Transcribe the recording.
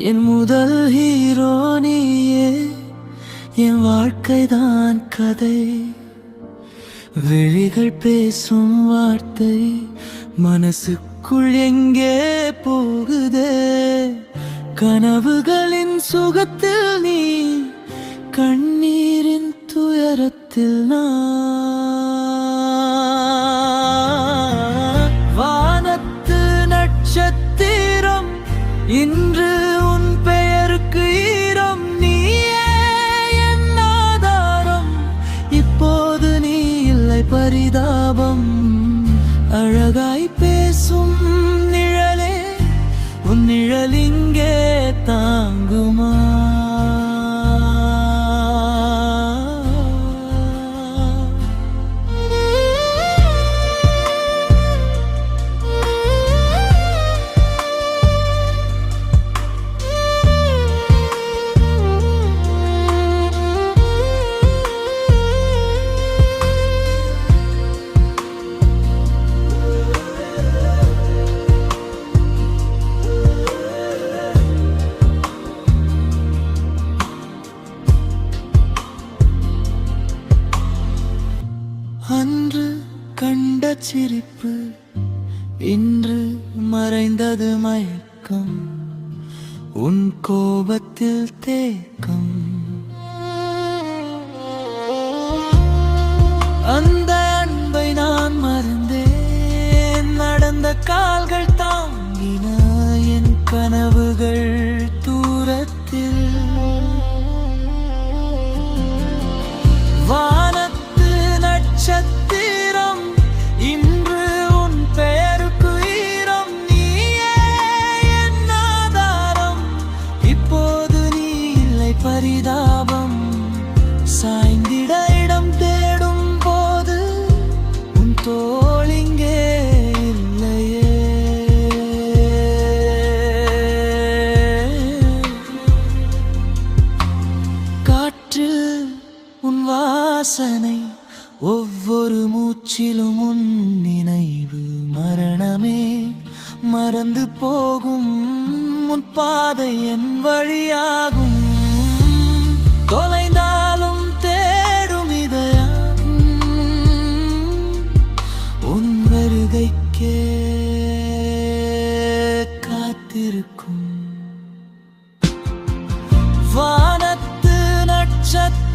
என் முதல் ஹீரோ நீயே என் வாழ்க்கைதான் கதை. விழிகள் பேசும் வார்த்தை மனசுக்குள் எங்கே போகுதே? கனவுகளின் சுகத்தில் நீ கண்ணீரின் துயரத்தில் நான் வானத்து நட்சத்திரம் இன்று பரிதாபம் அழகாய் பேசும் நிழலே உன் நிழலின் அன்று கண்ட சிரிப்பு இன்று மறைந்தது மயக்கம் உன் கோபத்தில் தேக்கம். அந்த அன்பை நான் மறந்தேன் நடந்த கால்கள் பரிதாபம் சாய்ந்திட இடம் தேடும் போது உன் தோழிங்கே இல்லையே. காற்றில் உன் வாசனை ஒவ்வொரு மூச்சிலும் உன் நினைவு மரணமே. மறந்து போகும் உன் பாதை என் வழியாகும். தொலைந்தாலும் தேடும் இதயம். உன் வருகைக்கே காத்திருக்கும். வானத்து நட்சத்திரம்